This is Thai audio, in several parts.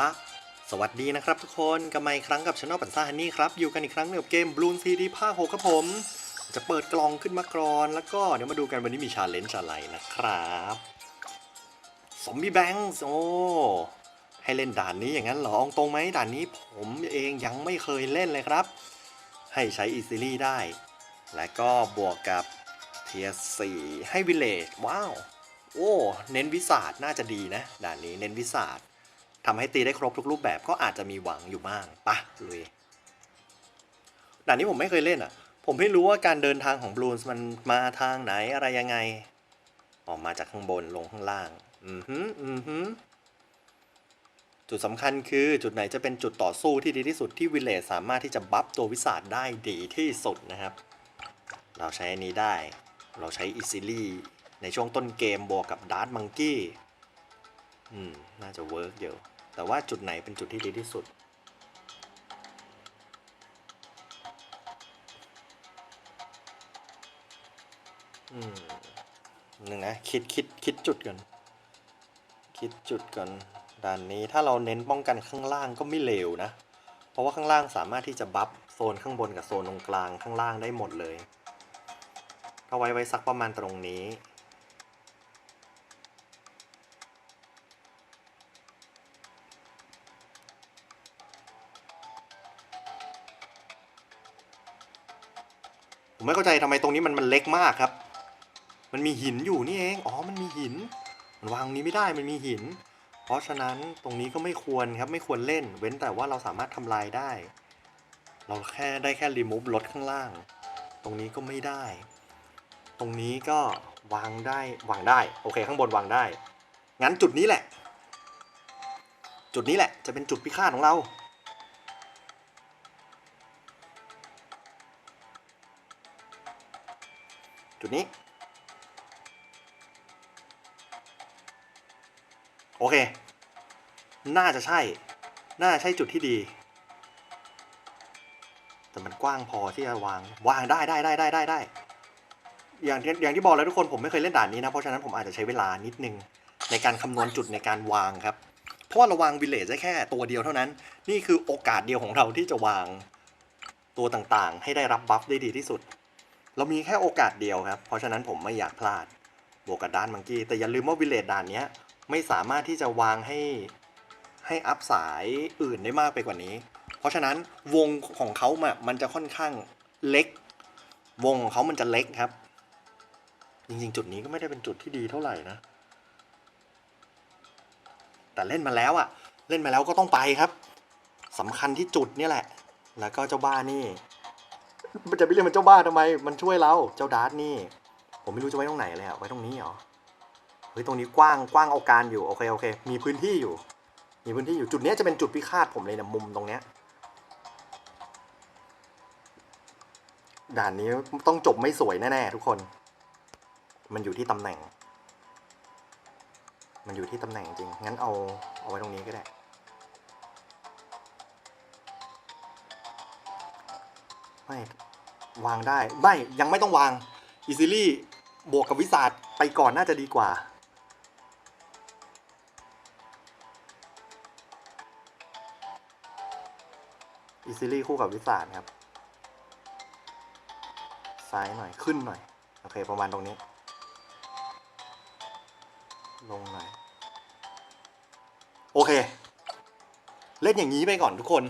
ละสวัสดีนะครับทุกคนกับมาอีกครั้งกับช anel ปันซ่าฮันนี่ครับ อยู่กันอีกครั้งหนึ่งกับเกม Bloon CD ภาค6ครับผม จะเปิดกล่องขึ้นมากรอน แล้วก็เดี๋ยวมาดูกันวันนี้มีชาเลนจ์อะไรนะครับซอมบี้แบงค์โอ้ให้เล่นด่านนี้อย่างนั้นเหรออาตรงไหมด่านนี้ผมเองยังไม่เคยเล่นเลยครับ ให้ใช้อีซิลี่ได้ และก็บวกกับเทียสี่ให้วิลเลจว้าว โอ้ เน้นวิสาดน่าจะดีนะ ด่านนี้เน้นวิสาด ทำให้ตีได้ครบทุกรูปแบบก็อาจจะมีหวังอยู่บ้างปะลุยด่านนี้ผมไม่เคยเล่นอะ ผมไม่รู้ว่าการเดินทางของบลูนส์มันมาทางไหนอะไรยังไง ออกมาจากข้างบนลงข้างล่าง อือหืออือหือจุดสำคัญคือจุดไหนจะเป็นจุดต่อสู้ที่ดีที่สุดที่วิลเลจสามารถที่จะบัฟตัววิสาดได้ดีที่สุดนะครับ เราใช้อันนี้ได้ เราใช้อีซิลี่ในช่วงต้นเกมบวกกับดาร์ m มังกี้ อืม น่าจะเวิร์กอยู่ แต่ว่าจุดไหนเป็นจุดที่ดีที่สุด อืมหนึ่งนะ คิดคิดคิดจุดก่อน คิดจุดก่อนด้านนี้ถ้าเราเน้นป้องกันข้างล่างก็ไม่เลวนะ เพราะว่าข้างล่างสามารถที่จะบัฟโซนข้างบนกับโซนตรงกลางข้างล่างได้หมดเลยก็ไว้ไว้สักประมาณตรงนี้ ไม่เข้าใจทำไมตรงนี้มันมันเล็กมากครับ มันมีหินอยู่นี่เอง อ๋อ มันมีหิน มันวางนี้ไม่ได้ มันมีหิน เพราะฉะนั้นตรงนี้ก็ไม่ควรครับ ไม่ควรเล่น เว้นแต่ว่าเราสามารถทำลายได้ เราแค่ได้แค่รีมูฟลดข้างล่าง ตรงนี้ก็ไม่ได้ ตรงนี้ก็วางได้ วางได้ โอเค ข้างบนวางได้ งั้นจุดนี้แหละ จุดนี้แหละ จะเป็นจุดพิฆาตของเรา จุดนี้ โอเค น่าจะใช่ น่าใช่จุดที่ดี แต่มันกว้างพอที่จะวาง วางได้ได้ได้ได้ได้ได้อย่างที่อย่างที่บอกแล้วทุกคนผมไม่เคยเล่นด่านนี้นะ เพราะฉะนั้นผมอาจจะใช้เวลานิดนึง ในการคำนวณจุดในการวางครับ เพราะว่าเราวางวิลเลจได้แค่ตัวเดียวเท่านั้น นี่คือโอกาสเดียวของเราที่จะวางตัวต่างๆ ให้ได้รับบัฟได้ดีที่สุด เรามีแค่โอกาสเดียวครับ เพราะฉะนั้นผมไม่อยากพลาดบวกกับด้านมังกี้แต่อย่าลืมว่าวิเลจด่านนี้ไม่สามารถที่จะวางให้ให้อัพสายอื่นได้มากไปกว่านี้ เพราะฉะนั้นวงของเขาอะมันจะค่อนข้างเล็ก วงของเขามันจะเล็กครับ จริงๆ จุดนี้ก็ไม่ได้เป็นจุดที่ดีเท่าไหร่นะ แต่เล่นมาแล้วอะเล่นมาแล้วก็ต้องไปครับสำคัญที่จุดนี่แหละ แล้วก็เจ้าบ้านี่ มันจะไปเรียกมันเจ้าบ้าทำไม มันช่วยเรา เจ้าดาร์ตนี่ ผมไม่รู้จะไว้ตรงไหนเลยอะไว้ตรงนี้เหรอ เฮ้ย ตรงนี้กว้าง กว้างเอาการอยู่ โอเค โอเค มีพื้นที่อยู่ มีพื้นที่อยู่ จุดนี้จะเป็นจุดพิฆาตผมเลยนะ มุมตรงเนี้ย ด่านนี้ต้องจบไม่สวยแน่ๆทุกคน มันอยู่ที่ตำแหน่ง มันอยู่ที่ตำแหน่งจริง งั้นเอา เอาไว้ตรงนี้ก็ได้ วางได้ ไม่ ยังไม่ต้องวางอีซิลี่บวกกับวิสาดไปก่อนน่าจะดีกว่าอีซิลี่คู่กับวิสาดครับ ซ้ายหน่อยขึ้นหน่อย โอเค ประมาณตรงนี้ ลงหน่อย โอเค เล่นอย่างนี้ไปก่อนทุกคน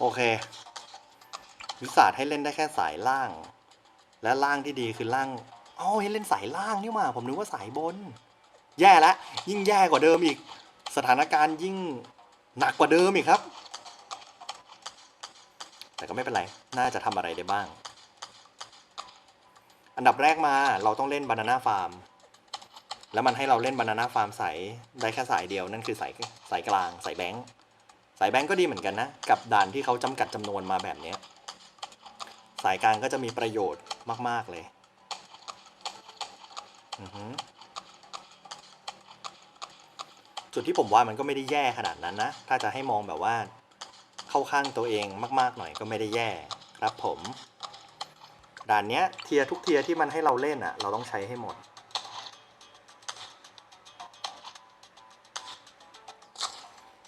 โอเค วิสาดให้เล่นได้แค่สายล่าง และล่างที่ดีคือล่างอ๋อให้เล่นสายล่างนี่หว่าผมนึกว่าสายบน แย่แล้วยิ่งแย่กว่าเดิมอีก สถานการณ์ยิ่งหนักกว่าเดิมอีกครับ แต่ก็ไม่เป็นไร น่าจะทำอะไรได้บ้าง อันดับแรกมาเราต้องเล่นบานาน่าฟาร์มแล้วมันให้เราเล่นบานาน่าฟาร์มสายได้แค่สายเดียวนั่นคือสายสายกลางสายแบงค์ สายแบงค์ก็ดีเหมือนกันนะ กับด่านที่เขาจำกัดจำนวนมาแบบนี้ สายกลางก็จะมีประโยชน์มาก ๆ เลยอือหือจุดที่ผมว่ามันก็ไม่ได้แย่ขนาดนั้นนะ ถ้าจะให้มองแบบว่า เข้าข้างตัวเองมาก ๆ หน่อยก็ไม่ได้แย่ครับผม ด่านเนี้ยเทียทุกเทียที่มันให้เราเล่นอะ่ะ เราต้องใช้ให้หมด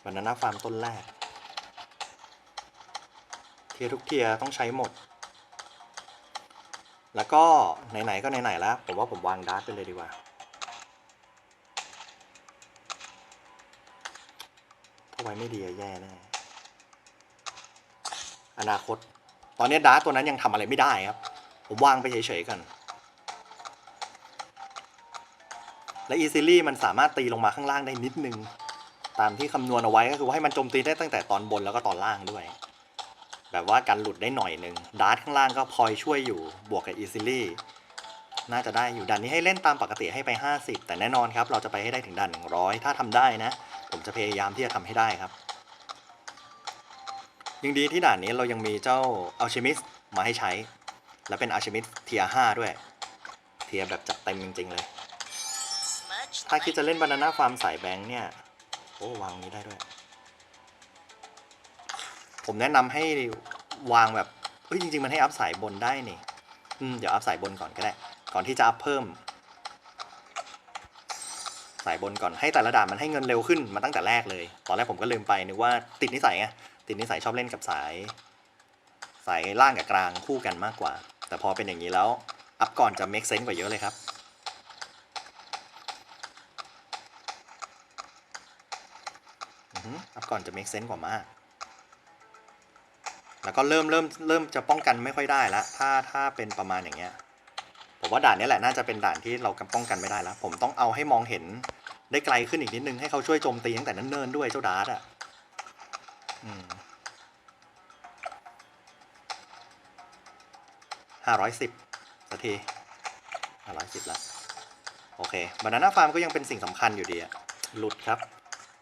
วันนั้นฟาร์มต้นแรก เทียทุกเทียร์ต้องใช้หมด แล้วก็ไหนๆก็ไหนๆแล้ว ผมว่าผมวางดาร์ตไปเลยดีกว่า ถ้าไว้ไม่ดีแย่แน่อนาคต ตอนนี้ดาร์ตตัวนั้นยังทำอะไรไม่ได้ครับ ผมวางไปเฉยๆกันและอีซิลี่มันสามารถตีลงมาข้างล่างได้นิดนึง ตามที่คำนวณเอาไว้ก็คือว่าให้มันโจมตีได้ตั้งแต่ตอนบนแล้วก็ตอนล่างด้วย แบบว่าการหลุดได้หน่อยหนึ่งดาร์ทข้างล่างก็พลอยช่วยอยู่บวกกับอีซิลี่น่าจะได้อยู่ด่านนี้ให้เล่นตามปกติให้ไป 50 แต่แน่นอนครับ เราจะไปให้ได้ถึงด่าน100 ถ้าทำได้นะ ผมจะพยายามที่จะทำให้ได้ครับ ยังดีที่ด่านนี้เรายังมีเจ้าอัลชิมิสมาให้ใช้ และเป็นอัลชิมิสเทีย5ด้วย เทียแบบจัดเต็มจริง ๆ เลย ถ้าคิดจะเล่นบานาน่าฟาร์มสายแบงค์เนี่ย โอ้วางนี้ได้ด้วย ผมแนะนำให้วางแบบเฮ้ยจริงๆ มันให้อัพสายบนได้นี่อืมเดี๋ยวอัพสายบนก่อนก็ได้ ก่อนที่จะอัพเพิ่ม สายบนก่อนให้แต่ละด่านมันให้เงินเร็วขึ้นมาตั้งแต่แรกเลย ตอนแรกผมก็ลืมไปนึกว่าติดนิสัยไงติดนิสัยชอบเล่นกับสาย สายล่างกับกลางคู่กันมากกว่า แต่พอเป็นอย่างนี้แล้ว อัพก่อนจะ make sense กว่าเยอะเลยครับ อือฮึอัพ ก่อนจะ make sense กว่ามาก แล้วก็เริ่มเริ่มเริ่มจะป้องกันไม่ค่อยได้ล้วถ้าถ้าเป็นประมาณอย่างเงี้ย ผมว่าด่านนี้แหละน่าจะเป็นด่านที่เรากำป้องกันไม่ได้แล้วผมต้องเอาให้มองเห็นได้ไกลขึ้นอีกนิดนึงให้เขาช่วยโจมตีตั้งแต่เนิ่นด้วยเจ้าดาร์ตอะห้าร้อยสิบสักทีห้าร้อยสิบละโอเคบานาน่าฟาร์มก็ยังเป็นสิ่งสำคัญอยู่ดีอะหลุดครับ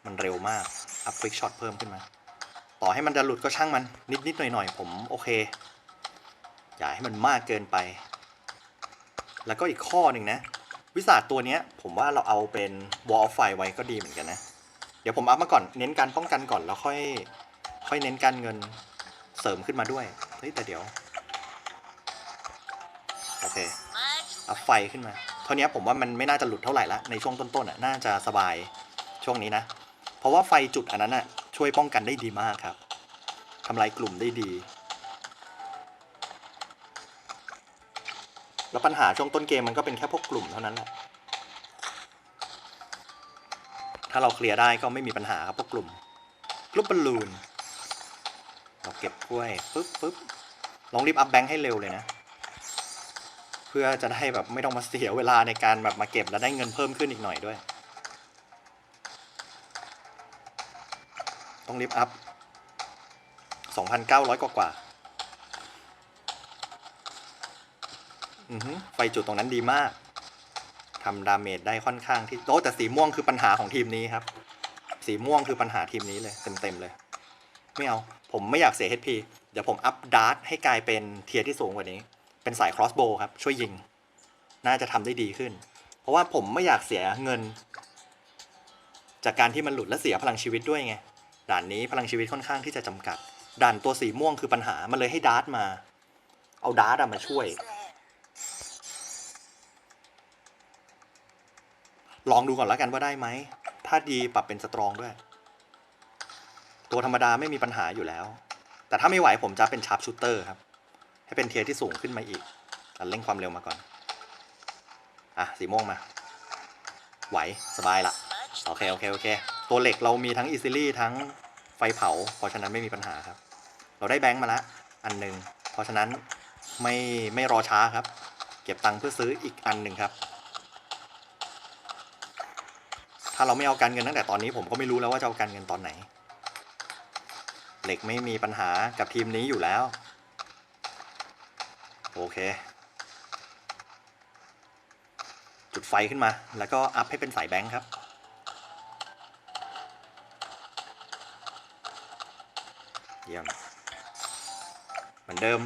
มันเร็วมาก อัพควิกช็อตเพิ่มขึ้นมา ต่อให้มันจะหลุดก็ช่างมันนิดนิดหน่อยหน่อยๆผมโอเค อย่าให้มันมากเกินไป แล้วก็อีกข้อหนึ่งนะ วิสาตัวนี้ผมว่าเราเอาเป็น wall of fire ไว้ก็ดีเหมือนกันนะ เดี๋ยวผมอัพมาก่อนเน้นการป้องกันก่อนแล้วค่อย ค่อยเน้นการเงินเสริมขึ้นมาด้วยเฮ้ยแต่เดี๋ยวโอเคอัพไฟขึ้นมา เท่านี้ผมว่ามันไม่น่าจะหลุดเท่าไหร่ละในช่วงต้นๆอะน่าจะสบายช่วงนี้นะ ราะว่าไฟจุดอันนั้นอะช่วยป้องกันได้ดีมากครับทำลายกลุ่มได้ดี แล้วปัญหาช่วงต้นเกมมันก็เป็นแค่พวกกลุ่มเท่านั้นแหละถ้าเราเคลียร์ได้ก็ไม่มีปัญหาครับพวกกลุ่มลุ่มบอลลูน เราเก็บกล้วยปึ๊บปึ๊บลองรีบอัพแบงค์ให้เร็วเลยนะ เพื่อจะได้แบบไม่ต้องมาเสียเวลาในการแบบมาเก็บแล้วได้เงินเพิ่มขึ้นอีกหน่อยด้วย ต้องรีบอัพ 2,900 กว่ากว่าอือฮึไฟจุดตรงนั้นดีมากทำดาเมจได้ค่อนข้างที่โอ้แต่สีม่วงคือปัญหาของทีมนี้ครับ สีม่วงคือปัญหาทีมนี้เลยเต็มๆเลย ไม่เอา ผมไม่อยากเสีย HP เดี๋ยวผมอัพดาร์ทให้กลายเป็นเทียร์ที่สูงกว่านี้ เป็นสาย crossbow ครับ ช่วยยิง น่าจะทำได้ดีขึ้น เพราะว่าผมไม่อยากเสียเงิน จากการที่มันหลุดและเสียพลังชีวิตด้วยไง ด่านนี้พลังชีวิตค่อนข้างที่จะจำกัด ด่านตัวสีม่วงคือปัญหา มันเลยให้ดาร์ทมา เอาดาร์ทอะมาช่วย ลองดูก่อนแล้วกันว่าได้ไหม ถ้าดีปรับเป็นสตรองด้วย ตัวธรรมดาไม่มีปัญหาอยู่แล้ว แต่ถ้าไม่ไหวผมจะเป็นชาร์ปชูเตอร์ครับ ให้เป็นเทียร์ที่สูงขึ้นมาอีกเร่งความเร็วมาก่อน อะ สีม่วงมา ไหว สบายละ โอเค โอเค โอเค ตัวเหล็กเรามีทั้งอีซิลี่ทั้งไฟเผา เพราะฉะนั้นไม่มีปัญหาครับ เราได้แบงค์มาละอันหนึ่งเพราะฉะนั้นไม่ไม่รอช้าครับ เก็บตังค์เพื่อซื้ออีกอันหนึ่งครับ ถ้าเราไม่เอาการเงินตั้งแต่ตอนนี้ผมก็ไม่รู้แล้วว่าจะเอาการเงินตอนไหน เหล็กไม่มีปัญหากับทีมนี้อยู่แล้ว โอเค จุดไฟขึ้นมา แล้วก็อัพให้เป็นสายแบงค์ครับ ยี่ยม เหมือนเดิม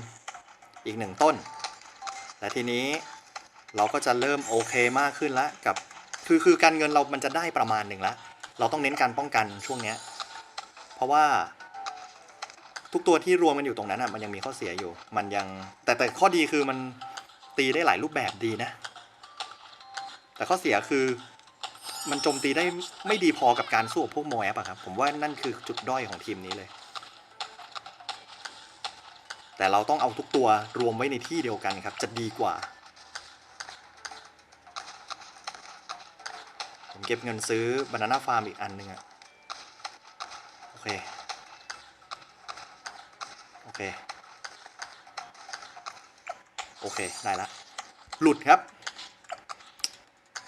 อีกหนึ่งต้น และทีนี้เราก็จะเริ่มโอเคมากขึ้นละกับคือคือการเงินเรามันจะได้ประมาณหนึ่งละเราต้องเน้นการป้องกันช่วงเนี้ยเพราะว่า ทุกตัวที่รวมกันอยู่ตรงนั้นอะมันยังมีข้อเสียอยู่ มันยังแต่แต่ข้อดีคือมันตีได้หลายรูปแบบดีนะ แต่ข้อเสียคือมันโจมตีได้ไม่ดีพอกับการสู้กับพวกโมแอปอะครับ ผมว่านั่นคือจุดด้อยของทีมนี้เลย แต่เราต้องเอาทุกตัวรวมไว้ในที่เดียวกันครับ จะดีกว่า ผมเก็บเงินซื้อบานาน่าฟาร์มอีกอันหนึ่งอะโอเค โอเค โอเค ได้ละ หลุดครับ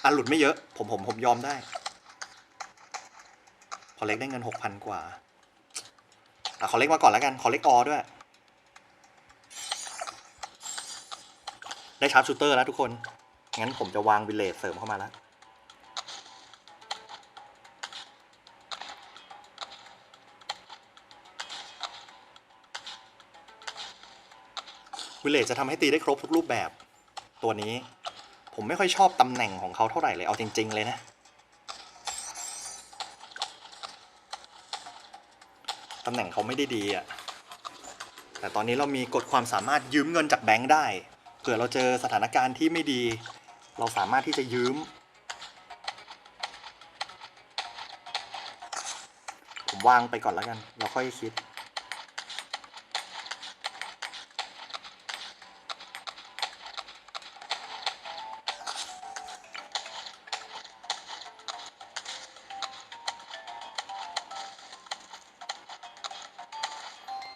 อันหลุดไม่เยอะ ผมผมผมยอมได้ ขอเล็กได้เงินหกพันกว่า อะ ขอเล็กมาก่อนแล้วกัน ขอเล็กออด้วย ได้ชาร์ปชูเตอร์แล้วทุกคน งั้นผมจะวางวิลเลจเสริมเข้ามาแล้ว วิลเลจจะทำให้ตีได้ครบทุกรูปแบบ ตัวนี้ผมไม่ค่อยชอบตำแหน่งของเขาเท่าไหร่เลย เอาจริง ๆ เลยนะ ตำแหน่งเขาไม่ได้ดีอะแต่ตอนนี้เรามีกฎความสามารถยืมเงินจากแบงค์ได้ เผื่อเราเจอสถานการณ์ที่ไม่ดี เราสามารถที่จะยืม ผมวางไปก่อนแล้วกัน เราค่อยคิด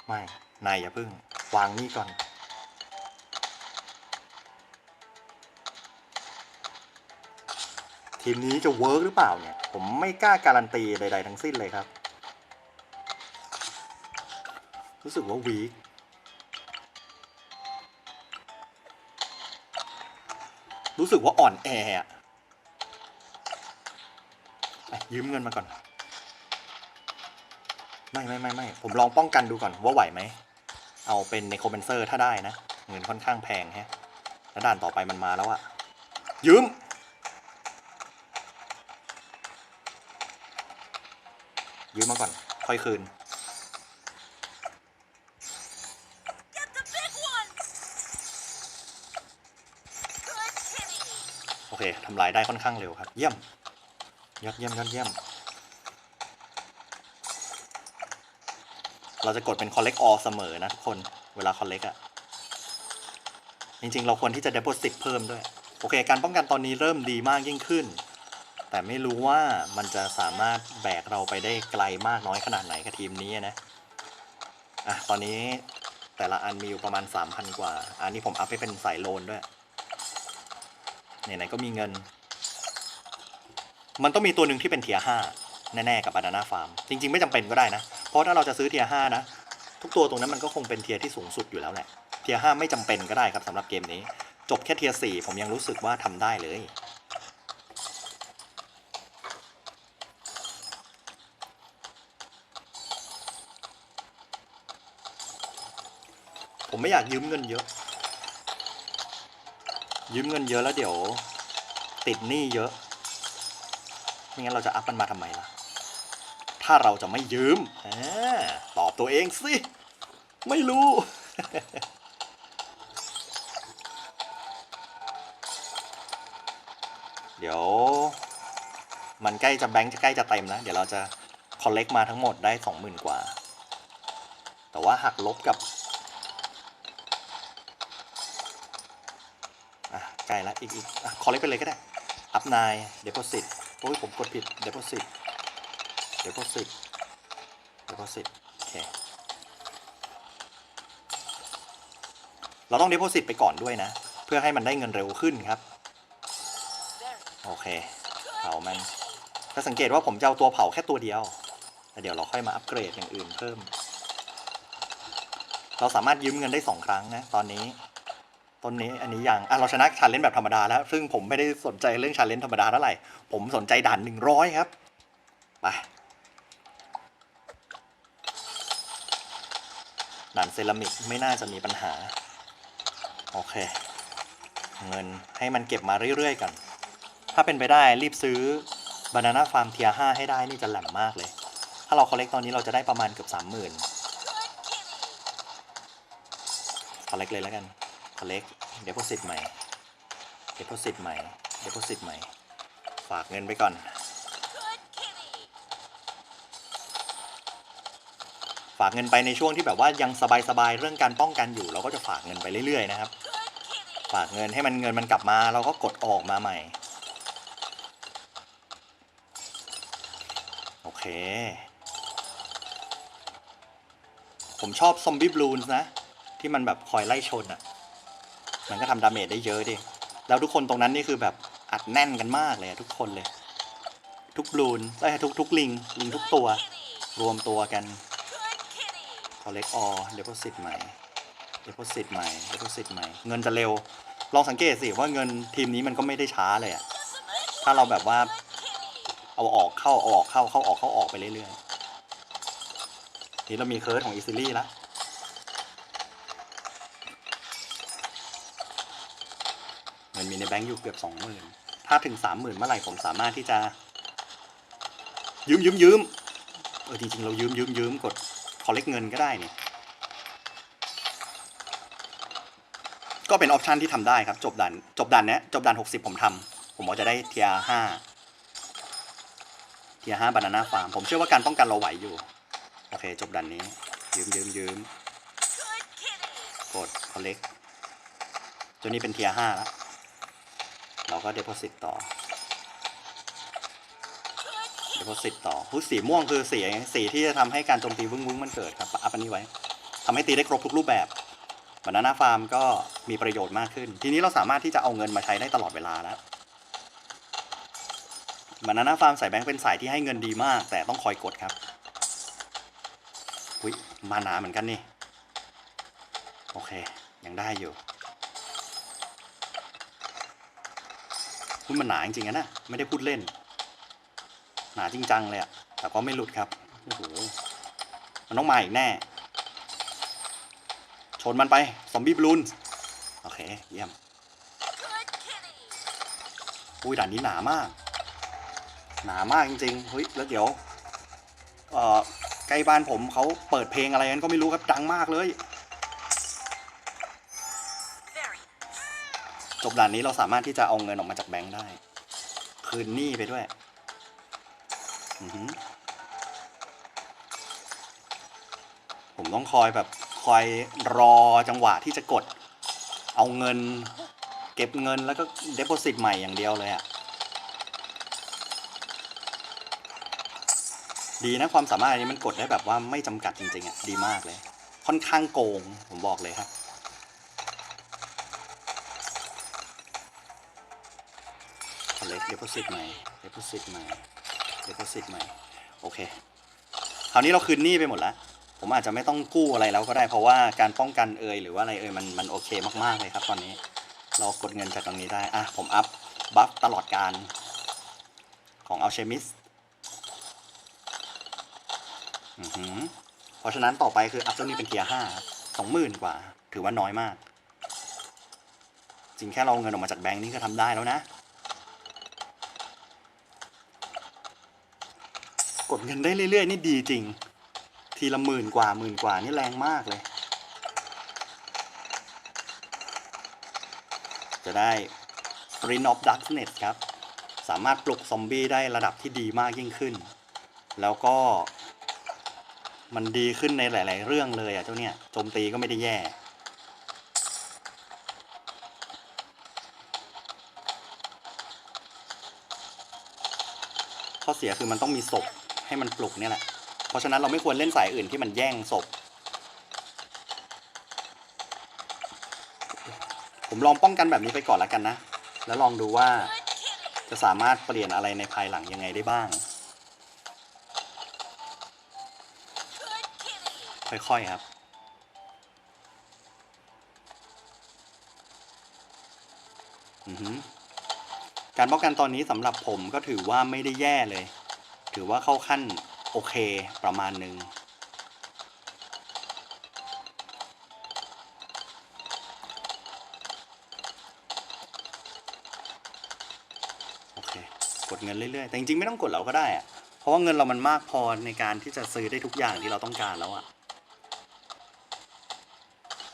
ไม่ นายอย่าพึ่ง วางนี่ก่อน ทีมนี้จะเวิร์กหรือเปล่าเนี่ย ผมไม่กล้าการันตีใด ๆ ทั้งสิ้นเลยครับ รู้สึกว่าวีครู้สึกว่าอ่อนแออะอะยืมเงินมาก่อน ไม่ไม่ไม่ไม่ผมลองป้องกันดูก่อนว่าไหวไหม เอาเป็นในคโคเบนเซอร์ถ้าได้นะ เงินค่อนข้างแพงแฮะแล้วด่านต่อไปมันมาแล้วอะยืม ยืมมาก่อน ค่อยคืน Get the big one! Good kitty! โอเคทำลายได้ค่อนข้างเร็วครับ เยี่ยม ยอดเยี่ยมยอดเยี่ยม เราจะกดเป็น collect all เสมอนะทุกคน เวลา collect อะจริงๆ เราควรที่จะ deposit เพิ่มด้วย โอเค การป้องกันตอนนี้เริ่มดีมากยิ่งขึ้น แต่ไม่รู้ว่ามันจะสามารถแบกเราไปได้ไกลมากน้อยขนาดไหนกับทีมนี้นะอะตอนนี้แต่ละอันมีอยู่ประมาณ 3,000 กว่า อันนี้ผมอัพให้เป็นสายโลนด้วยไหนๆก็มีเงิน มันต้องมีตัวหนึ่งที่เป็นเทียห้าแน่ๆกับบานาน่าฟาร์ม จริง ๆ ไม่จำเป็นก็ได้นะ เพราะถ้าเราจะซื้อเทียห้านะ ทุกตัวตรงนั้นมันก็คงเป็นเทียที่สูงสุดอยู่แล้วแหละ เทียห้าไม่จำเป็นก็ได้ครับสำหรับเกมนี้ จบแค่เทียสี่ผมยังรู้สึกว่าทำได้เลย ผมไม่อยากยืมเงินเยอะ ยืมเงินเยอะแล้วเดี๋ยว ติดหนี้เยอะ ไม่งั้นเราจะอัพมันมาทำไมล่ะ ถ้าเราจะไม่ยืมอตอบตัวเองสิ ไม่รู้ เดี๋ยว มันใกล้จะแบงค์จะใกล้จะเต็มแล้ว เดี๋ยวเราจะคอลเลกมาทั้งหมดได้สองหมื่นกว่า แต่ว่าหักลบกับ อะใกล้ละอีกอีกอคอลเลกไปเลยก็ได้ อัพนายเด p o สิตโอ้ยผมกดผิดเด p o สิตเด p o สิตเด p o สิตโอเคเราต้องเด p o สิตไปก่อนด้วยนะ เพื่อให้มันได้เงินเร็วขึ้นครับ โอเคเผามันก็สังเกตว่าผมจะเอาตัวเผาแค่ตัวเดียวแต่เดี๋ยวเราค่อยมาอัปเกรดอย่างอื่นเพิ่ม เราสามารถยืมเงินได้สองครั้งนะ ตอนนี้ ต้นนี้อันนี้ยังอะเราชนะชาเลนจ์แบบธรรมดาแล้ว ซึ่งผมไม่ได้สนใจเรื่องชาเลนจ์ธรรมดาเท่าไหร่ ผมสนใจด่านหนึ่งร้อยครับไปด่านเซรามิกไม่น่าจะมีปัญหา โอเค เงินให้มันเก็บมาเรื่อยๆกันถ้าเป็นไปได้รีบซื้อบานาน่าฟาร์มเทียห้าให้ได้นี่จะแหลมมากเลย ถ้าเราคอลเลกตอนนี้เราจะได้ประมาณเกือบสามหมื่นคอลเลกเลยแล้วกัน collect deposit ใหม่ deposit ใหม่ deposit ใหม่ ฝากเงินไปก่อน ฝากเงินไปในช่วงที่แบบว่ายังสบายๆเรื่องการป้องกันอยู่ เราก็จะฝากเงินไปเรื่อยๆนะครับ ฝากเงินให้มันเงินมันกลับมา เราก็กดออกมาใหม่ โอเค ผมชอบซอมบี้บลูนนะ ที่มันแบบคอยไล่ชนอะ มันก็ทำดาเมจได้เยอะดิ แล้วทุกคนตรงนั้นนี่คือแบบอัดแน่นกันมากเลยทุกคนเลย ทุกบลูนไอ้ทุกทุกลิง ลิงทุกตัว รวมตัวกัน Good kitty. collect all deposit ใหม่ deposit ใหม่ deposit ใหม่ เงินจะเร็ว ลองสังเกตสิว่าเงินทีมนี้มันก็ไม่ได้ช้าเลยอะถ้าเราแบบว่าเอาออกเข้าเอาออกเข้าเข้าออกเข้าออกไปเรื่อยๆนี่เรามีเคิร์ดของอีซิลี่แล้ว เงิน มีในแบงก์อยู่เกือบสองหมื่นถ้าถึงสามหมื่นเมื่อไหร่ผมสามารถที่จะ ยืมยืมยืมเออจริงๆเรายืมยืมยืมกดคอเลกเงินก็ได้นี่ก็เป็นออปชันที่ทำได้ครับ จบดันจบดันเนี้ยจบดันหกสิบผมทำผมว่าจะได้เทียห้าเทียห้าบานาน่าฟาร์มผมเชื่อว่าการป้องกันเราไหวอยู่ โอเค จบดันนี้ ยืมยืมยืมกด collect จนนี้เป็นเทียห้าแล้ว เราก็ deposit ต่อ Good kitty. deposit ต่อผู้สีม่วงคือสีสีที่จะทำให้การโจมตีวึ้งวึ้งมันเกิดครับอัพอันนี้ไว้ทำให้ตีได้ครบทุกรูปแบบบานาน่าฟาร์มก็มีประโยชน์มากขึ้น ทีนี้เราสามารถที่จะเอาเงินมาใช้ได้ตลอดเวลาแล้วบานาน่าฟาร์มใส่แบงค์เป็นสายที่ให้เงินดีมาก แต่ต้องคอยกดครับอุ้ยมาหนาเหมือนกันนี่ โอเค ยังได้อยู่ คุณมันหนาจริงๆนะ ไม่ได้พูดเล่น หนาจริงจังเลยอะแต่ก็ไม่หลุดครับ โอ้โห มันต้องมาอีกแน่ ชนมันไป ซอมบี้บลูน โอเค เยี่ยม อุ้ยด่านนี้หนามาก หนามากจริงๆ เฮ้ย แล้วเดี๋ยว เอ่อ ใกล้บ้านผมเขาเปิดเพลงอะไรกันก็ไม่รู้ครับ ดังมากเลย จบด่านนี้เราสามารถที่จะเอาเงินออกมาจากแบงค์ได้ คืนหนี้ไปด้วยผมต้องคอยแบบคอยรอจังหวะที่จะกด เอาเงิน เก็บเงินแล้วก็เด p o s i t ใหม่อย่างเดียวเลยอะดีนะความสามารถอันนี้มันกดได้แบบว่าไม่จำกัดจริงๆอะดีมากเลย ค่อนข้างโกงผมบอกเลยครับ collect deposit ใหม่ deposit ใหม่ deposit ใหม่ โอเค คราวนี้เราคืนหนี้ไปหมดแล้ว ผมอาจจะไม่ต้องกู้อะไรแล้วก็ได้เพราะว่าการป้องกันเอยหรือว่าอะไรเอยมันมันโอเคมากๆเลยครับตอนนี้ เรากดเงินจากตรงนี้ได้ อะ ผมอัพบัฟตลอดการของอัลเชมิสอือหือเพราะฉะนั้นต่อไปคืออัพเจ้านี้เป็นเทียร์ห้าสองหมื่นกว่า ถือว่าน้อยมากจริงแค่เราเอาเงินออกมาจากแบงก์นี่ก็ทำได้แล้วนะ กดเงินได้เรื่อยๆ นี่ดีจริง ทีละหมื่นกว่าหมื่นกว่านี่แรงมากเลย จะได้ Ring of Darkness ครับ สามารถปลุกซอมบี้ได้ระดับที่ดีมากยิ่งขึ้น แล้วก็มันดีขึ้นในหลาย ๆ เรื่องเลยอะเจ้าเนี่ยโจมตีก็ไม่ได้แย่ข้อเสียคือมันต้องมีศพ ให้มันปลุกเนี่ยแหละ เพราะฉะนั้นเราไม่ควรเล่นสายอื่นที่มันแย่งศพ ผมลองป้องกันแบบนี้ไปก่อนแล้วกันนะ แล้วลองดูว่าจะสามารถเปลี่ยนอะไรในภายหลังยังไงได้บ้าง ค่อยๆครับการป้องกันตอนนี้สำหรับผมก็ถือว่าไม่ได้แย่เลย ถือว่าเข้าขั้นโอเคประมาณหนึ่งโอเค กดเงินเรื่อยๆ แต่จริงๆ ไม่ต้องกดเราก็ได้อะเพราะว่าเงินเรามันมากพอในการที่จะซื้อได้ทุกอย่างที่เราต้องการแล้วอะ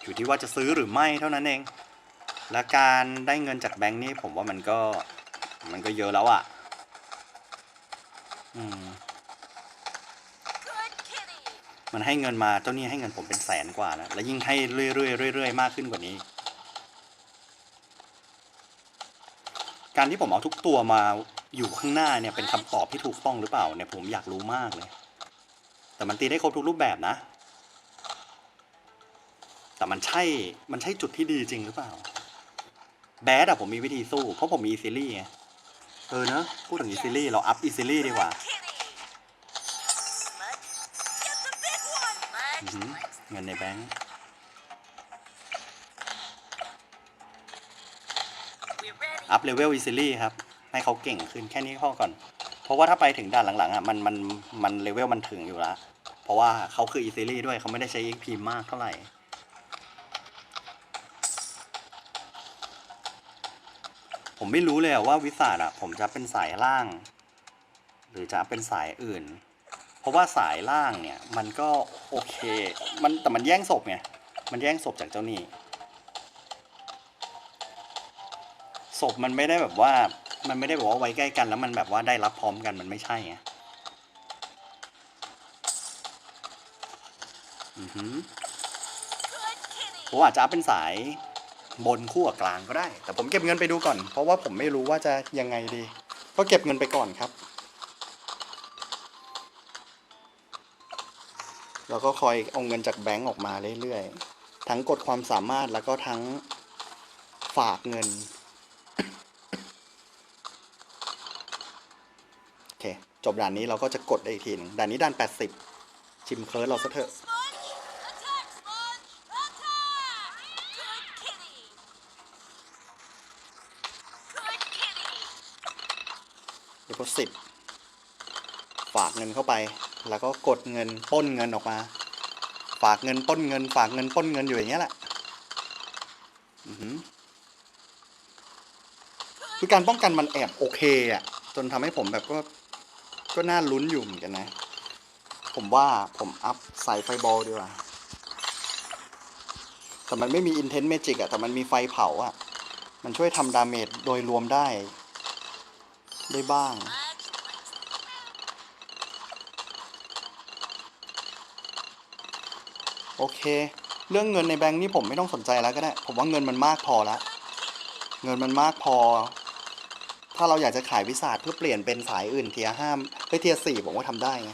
อยู่ที่ว่าจะซื้อหรือไม่เท่านั้นเอง และการได้เงินจากแบงค์นี่ผมว่ามันก็มันก็เยอะแล้วอะอื มันให้เงินมาเจ้าหนี้ให้เงินผมเป็นแสนกว่านะแล้วยิ่งให้เรื่อยๆเรื่อยๆมากขึ้นกว่านี้ การที่ผมเอาทุกตัวมาอยู่ข้างหน้าเนี่ยเป็นคำตอบที่ถูกต้องหรือเปล่าเนี่ยผมอยากรู้มากเลย แต่มันตีได้ครบทุกรูปแบบนะ แต่มันใช่มันใช่จุดที่ดีจริงหรือเปล่า แบดอะผมมีวิธีสู้ เพราะผมมีอีซิลี่ไงเออเนอะพูดถึงอีซิลี่เราอัพอีซิลี่ดีกว่า เงินในแบงค์อัพเลเวลอีซิลี่ครับ ให้เขาเก่งขึ้นแค่นี้พอก่อน เพราะว่าถ้าไปถึงด่านหลังๆอะมันมันมันเลเวลมันถึงอยู่ล้วเพราะว่าเขาคืออีซิลี่ด้วยเขาไม่ได้ใช้ XP มากเท่าไหร่ผมไม่รู้เลยว่าวิสาดอะผมจะเป็นสายล่าง หรือจะเป็นสายอื่น เพราะว่าสายล่างเนี่ยมันก็โอเค มันแต่มันแย่งศพไง มันแย่งศพจากเจ้าหนี้ศพมันไม่ได้แบบว่า มันไม่ได้แบบว่าไว้ใกล้กันแล้วมันแบบว่าได้รับพร้อมกันมันไม่ใช่ไง อือหือผมอาจจะเป็นสายบนคู่กับกลางก็ได้ แต่ผมเก็บเงินไปดูก่อน เพราะว่าผมไม่รู้ว่าจะยังไงดี ก็เก็บเงินไปก่อนครับ แล้วก็คอยเอาเงินจากแบงก์ออกมาเรื่อยๆ ทั้งกดความสามารถแล้วก็ทั้งฝากเงิน โอเค จบด่านนี้เราก็จะกดได้อีกทีหนึงด่านนี้ด่าน 80 ชิมเคิร์ดเราซะเถอะ Smudge. Attack, Smudge. Attack. Good kitty. Good kitty. เด p o s i t ฝากเงินเข้าไป แล้วก็กดเงินป้นเงินออกมา ฝากเงินป้นเงิน ฝากเงินป้นเงินอยู่อย่างเงี้ยแหละคือการป้องกันมันแอบโอเคอะจนทำให้ผมแบบก็ก็น่าลุ้นอยู่เหมือนกันนะ ผมว่าผมอัพใส่ไฟบอลดีกว่า แต่มันไม่มี Intense Magic อะแต่มันมีไฟเผาอะมันช่วยทำดาเมจโดยรวมได้ ได้บ้าง โอเค เรื่องเงินในแบงค์นี่ผมไม่ต้องสนใจแล้วก็ได้ ผมว่าเงินมันมากพอแล้วเงินมันมากพอ ถ้าเราอยากจะขายวิสาทเพื่อเปลี่ยนเป็นสายอื่นเทียห้ามเฮ้ยเทียสี่ผมว่าทำได้ไง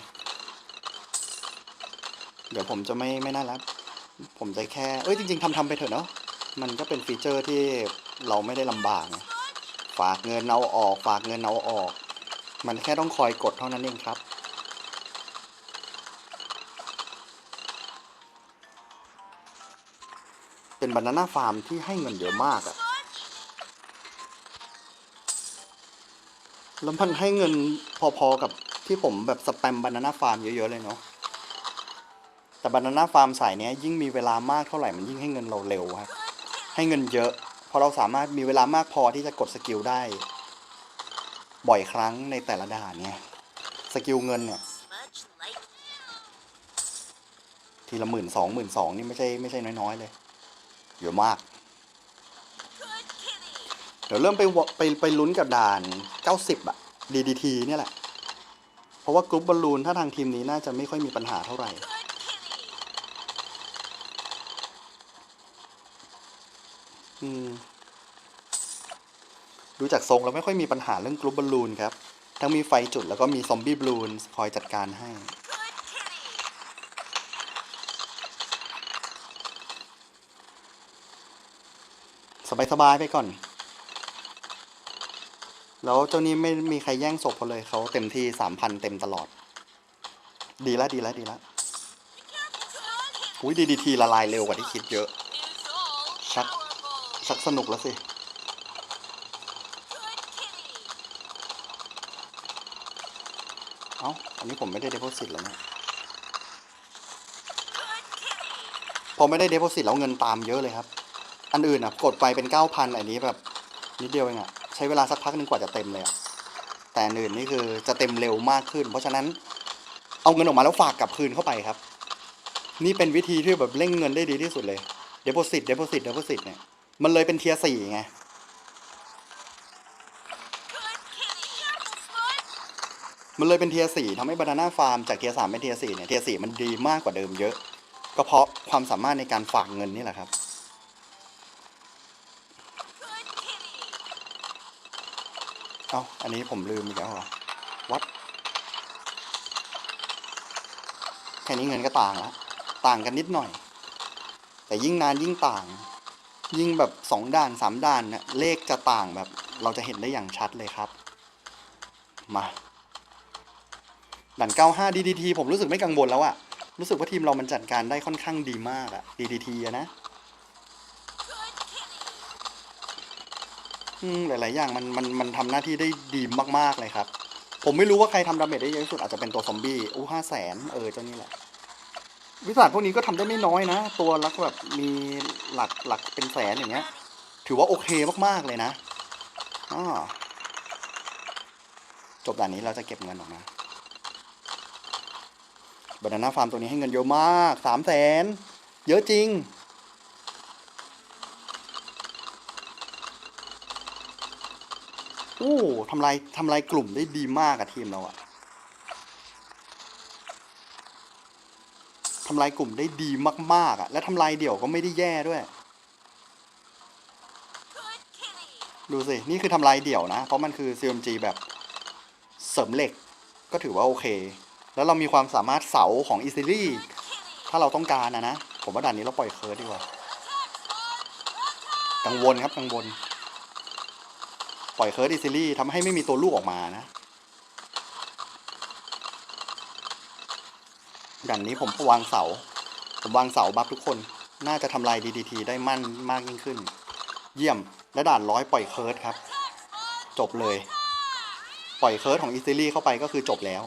เดี๋ยวผมจะไม่ไม่น่ารักผมจะแค่ เอ้ยจริงๆทำทำไปเถอะเนาะ มันก็เป็นฟีเจอร์ที่เราไม่ได้ลำบาก ฝากเงินเอาออก ฝากเงินเอาออก มันแค่ต้องคอยกดเท่านั้นเองครับ เป็นบานาน่าฟาร์มที่ให้เงินเยอะมากอะแล้วมันให้เงินพอๆกับที่ผมแบบสแปมบานาน่าฟาร์มเยอะๆเลยเนาะ แต่บานาน่าฟาร์มสายเนี้ยยิ่งมีเวลามากเท่าไหร่มันยิ่งให้เงินเราเร็วครับ ให้เงินเยอะพราะเราสามารถมีเวลามากพอที่จะกดสกิลได้ บ่อยครั้งในแต่ละด่านเนี่ยสกิลเงินเนี่ยทีละหมื่นสองหมื่นสองนี่ไม่ใช่ไม่ใช่น้อยๆเลย เยอะมาก Good kitty. เดี๋ยวเริ่มไปวไปไปลุ้นกับด่าน 90อะ DDT เนี่ยแหละ เพราะว่ากรุ๊ปบอลลูนถ้าทางทีมนี้น่าจะไม่ค่อยมีปัญหาเท่าไหร่ Good kitty. อืมดูจากทรงแล้วไม่ค่อยมีปัญหาเรื่องกรุ๊ปบอลลูนครับ ทั้งมีไฟจุดแล้วก็มีซอมบี้บลูนคอยจัดการให้ สบายๆไปก่อน แล้วเจ้านี้ไม่มีใครแย่งศพเขาเลยเขาเต็มที่สามพันเต็มตลอด ดีแล้วดีแล้วดีแล้ว Good อุ้ยดีดีทีละลายเร็วกว่าที่คิดเยอะ is all Shut- powerful. ชักสนุกแล้วสิเอ้า อันนี้ผมไม่ได้เด p o สิตแล้วนะ Good kitty. พอไม่ได้เด p o สิตแล้วเงินตามเยอะเลยครับ อันอื่นอะกดไปเป็นเก้าพันอันนี้แบบนิดเดียวเองอะใช้เวลาสักพักหนึ่งกว่าจะเต็มเลยอะแต่อันอื่นนี่คือจะเต็มเร็วมากขึ้น เพราะฉะนั้นเอาเงินออกมาแล้วฝากกลับคืนเข้าไปครับ นี่เป็นวิธีที่แบบเร่งเงินได้ดีที่สุดเลยเด p o สิตเด p o สิตเด p o สิตเนี่ยมันเลยเป็นเทียสี่ไงมันเลยเป็นเทียสี่ทำให้บานาน่าฟาร์มจากเทียสามเป็นเทียสี่เนี่ยเทียสี่มันดีมากกว่าเดิมเยอะ ก็เพราะความสามารถในการฝากเงินนี่แหละครับ เอ้า อันนี้ผมลืมอีกแล้วเหรอวัด แค่นี้เงินก็ต่างแล้วต่างกันนิดหน่อย แต่ยิ่งนานยิ่งต่าง ยิ่งแบบสองด่านสามด่านเนี่ยเลขจะต่างแบบเราจะเห็นได้อย่างชัดเลยครับ มาด่าน95 DDT ผมรู้สึกไม่กังวลแล้วอะรู้สึกว่าทีมเรามันจัดการได้ค่อนข้างดีมากอะ DDT อะนะ อืมหลาย ๆ อย่างมันมันมันทำหน้าที่ได้ดีมาก ๆ เลยครับ ผมไม่รู้ว่าใครทำดาเมจได้เยอะที่สุดอาจจะเป็นตัวซอมบี้อู้ห้าแสนเออเจ้านี่แหละ วิสัทพวกนี้ก็ทำได้ไม่น้อยนะ ตัวลักแบบมีหลักหลักเป็นแสนอย่างเงี้ย ถือว่าโอเคมากๆเลยนะอ๋อจบด่านนี้เราจะเก็บเงินออกมาบานาน่าฟาร์มตัวนี้ให้เงินเยอะมากสามแสนเยอะจริง โอ้ทำลายทำลายกลุ่มได้ดีมากอะทีมเราอะทำลายกลุ่มได้ดีมากๆอะและทำลายเดี่ยวก็ไม่ได้แย่ด้วย ดูสิ นี่คือทำลายเดี่ยวนะ เพราะมันคือ CMG แบบเสริมเหล็ก ก็ถือว่าโอเค แล้วเรามีความสามารถเสาของอีซิลี่ถ้าเราต้องการนะนะ ผมว่าด่านนี้เราปล่อยเคิร์ดดีกว่า กังวลครับกังวล ปล่อยเคิร์ดอีซิลี่ทำให้ไม่มีตัวลูกออกมานะด่านนี้ผมวางเสา ผมวางเสาบัฟทุกคนน่าจะทำลาย DDT ได้มั่นมากยิ่งขึ้น เยี่ยมและด่านร้อยปล่อยเคิร์ดครับ จบเลย ปล่อยเคิร์ดของอีซิลี่เข้าไปก็คือจบแล้ว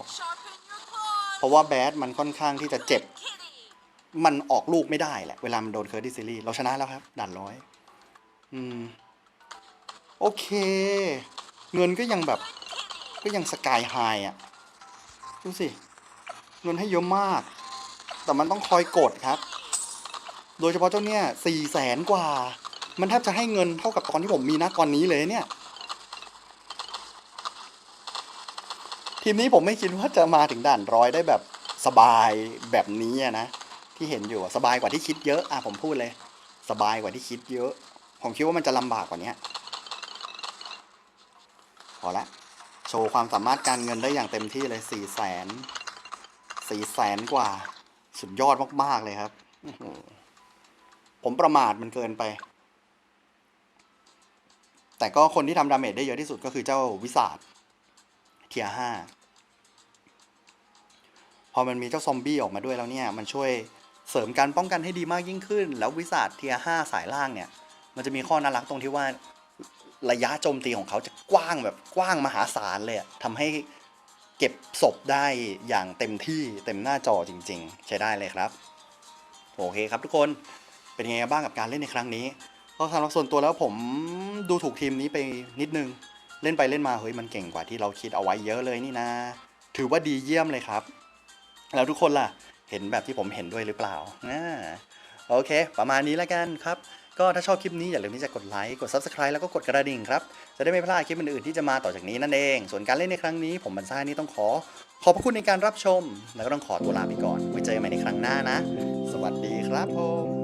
เพราะว่าแบดมันค่อนข้างที่จะเจ็บ มันออกลูกไม่ได้แหละ เวลามันโดนเคิร์ดดิซิลี่เราชนะแล้วครับ ด่านร้อย อืม โอเค เงินก็ยังแบบ ก็ยังสกายไฮอะ ดูสิ เงินให้เยอะมาก แต่มันต้องคอยกดครับ โดยเฉพาะเจ้าเนี่ยสี่แสนกว่า มันแทบจะให้เงินเท่ากับตอนที่ผมมีนะตอนนี้เลยเนี่ย ทีมนี้ผมไม่คิดว่าจะมาถึงด่านร้อยได้แบบสบายแบบนี้นะ ที่เห็นอยู่สบายกว่าที่คิดเยอะอะผมพูดเลย สบายกว่าที่คิดเยอะ ผมคิดว่ามันจะลำบากกว่านี้ พอละ โชว์ความสามารถการเงินได้อย่างเต็มที่เลยสี่แสนสี่แสนกว่า สุดยอดมาก ๆ เลยครับ ผมประมาทมันเกินไป แต่ก็คนที่ทำดาเมจได้เยอะที่สุดก็คือเจ้าวิสาดเทียห้าพอมันมีเจ้าซอมบี้ออกมาด้วยแล้วเนี่ย มันช่วยเสริมการป้องกันให้ดีมากยิ่งขึ้น แล้ววิสาดเทียห้าสายล่างเนี่ย มันจะมีข้อน่ารักตรงที่ว่า ระยะโจมตีของเขาจะกว้างแบบกว้างมหาศาลเลยอะทำให้เก็บศพได้อย่างเต็มที่เต็มหน้าจอจริง ๆ ใช้ได้เลยครับ โอเคครับทุกคนเป็นยังไงบ้างกับการเล่นในครั้งนี้ก็สำหรับส่วนตัวแล้วผมดูถูกทีมนี้ไปนิดนึง เล่นไปเล่นมาเฮ้ยมันเก่งกว่าที่เราคิดเอาไว้เยอะเลยนี่นะ ถือว่าดีเยี่ยมเลยครับ แล้วทุกคนล่ะเห็นแบบที่ผมเห็นด้วยหรือเปล่าอ่าโอเค ประมาณนี้แล้วกันครับ ก็ถ้าชอบคลิปนี้อย่าลืมที่จะกดไลค์ กด Subscribe แล้วก็กดกระดิ่งครับ จะได้ไม่พลาดคลิปอื่นๆที่จะมาต่อจากนี้นั่นเอง ส่วนการเล่นในครั้งนี้ ผมบันซ่านี่ต้องขอ ขอบพระคุณในการรับชม แล้วก็ต้องขอตัวลาไปก่อน ไว้เจอกันใหม่ในครั้งหน้านะ สวัสดีครับผม